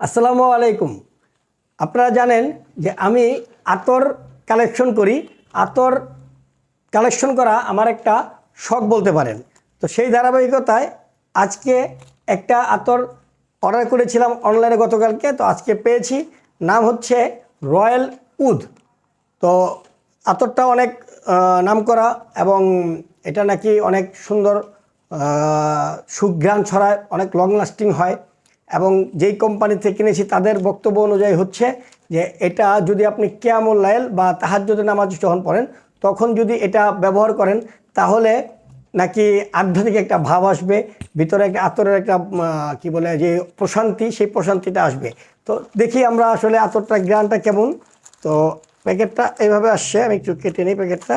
আসসালামু আলাইকুম। আপনারা জানেন যে আমি আতর কালেকশন করি। আতর কালেকশন করা আমার একটা শখ বলতে পারেন। তো সেই ধারাবাহিকতায় আজকে একটা আতর অর্ডার করেছিলাম অনলাইনে গতকালকে। তো আজকে পেয়েছি। নাম হচ্ছে রয়্যাল উদ। তো আতরটা অনেক নাম করা এবং এটা নাকি অনেক সুন্দর সুঘ্রাণ ছড়ায়, অনেক লং লাস্টিং হয়। এবং যেই কোম্পানি থেকে কিনেছি, তাদের বক্তব্য অনুযায়ী হচ্ছে যে, এটা যদি আপনি কেয়ামুল লাইল বা তাহার যদি নামাজ যখন পড়েন, তখন যদি এটা ব্যবহার করেন, তাহলে নাকি আধ্যাত্মিক একটা ভাব আসবে, ভিতরে একটা আতরের একটা কি বলে, যে প্রশান্তি, সেই প্রশান্তিটা আসবে। তো দেখি আমরা আসলে আতরটা গ্রানটা কেমন। তো প্যাকেটটা এইভাবে আসছে, আমি একটু কেটে নিই প্যাকেটটা।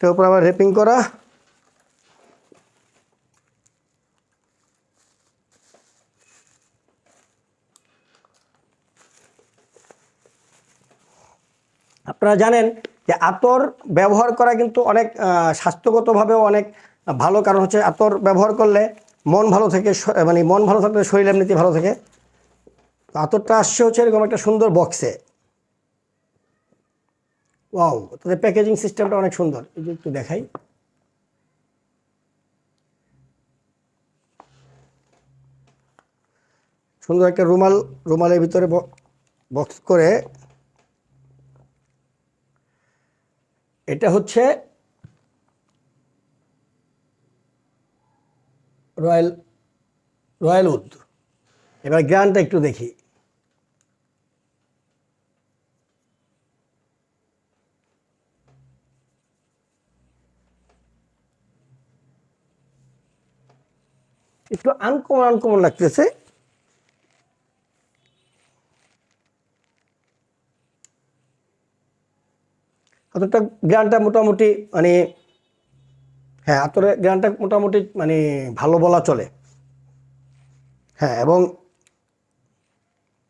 এটার উপর আবার রেপিং করা। আপনারা জানেন যে আতর ব্যবহার করা কিন্তু অনেক আহ, স্বাস্থ্যগতভাবেও অনেক ভালো কারণ হচ্ছে আতর ব্যবহার করলে মন ভালো থেকে মানে মন ভালো থাকলে শরীর এমনিতেই ভালো থাকে। আতরটা আসছে হচ্ছে এরকম একটা সুন্দর বক্সে ওয়াও, তাদের প্যাকেজিং সিস্টেমটা অনেক সুন্দর। এই যে একটু দেখাই। সুন্দর একটা রুমাল, রুমালের ভিতরে বক্স করে। এটা হচ্ছে রয়্যাল রয়্যাল উড। এবার গ্রানটা একটু দেখি। একটু আনকমন আনকমন লাগতেছে। অতটা গ্রানটা মোটামুটি মানে হ্যাঁ আতরের গ্রানটা মোটামুটি মানে ভালো বলা চলে। হ্যাঁ এবং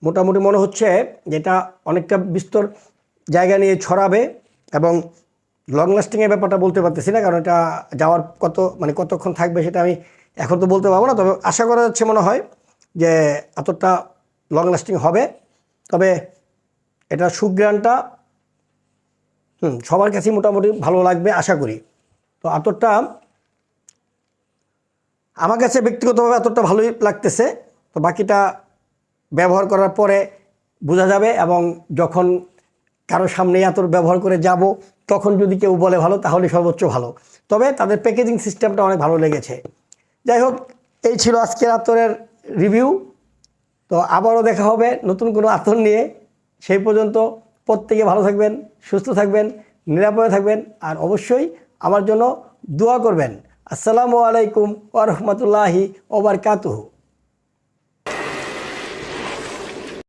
মোটামুটি মনে হচ্ছে যেটা অনেকটা বিস্তর জায়গা নিয়ে ছড়াবে এবং লং লাস্টিংয়ের ব্যাপারটা বলতে পারতেছি না, কারণ এটা যাওয়ার কত মানে কতক্ষণ থাকবে সেটা আমি এখন তো বলতে পারব না, তবে আশা করা যাচ্ছে মনে হয় যে এতটা লং লাস্টিং হবে। তবে এটা সুগ্রানটা হুম, সবার কাছেই মোটামুটি ভালো লাগবে, আশা করি। তো আতরটা আমার কাছে ব্যক্তিগতভাবে আতরটা ভালোই লাগতেছে। তো বাকিটা ব্যবহার করার পরে বোঝা যাবে এবং যখন কারও সামনে আতর ব্যবহার করে যাব, তখন যদি কেউ বলে ভালো, তাহলে সর্বোচ্চ ভালো। তবে তাদের প্যাকেজিং সিস্টেমটা অনেক ভালো লেগেছে। যাই হোক এই ছিল আজকের আতরের রিভিউ। তো আবারও দেখা হবে নতুন কোনো আতর নিয়ে। সেই পর্যন্ত প্রত্যেকে ভালো থাকবেন, সুস্থ থাকবেন, নিরাপদে থাকবেন আর অবশ্যই আমার জন্য দোয়া করবেন। আসসালামু আলাইকুম ওরহমতুল্লাহি ওবার কাতুহু বারাকাতুহু।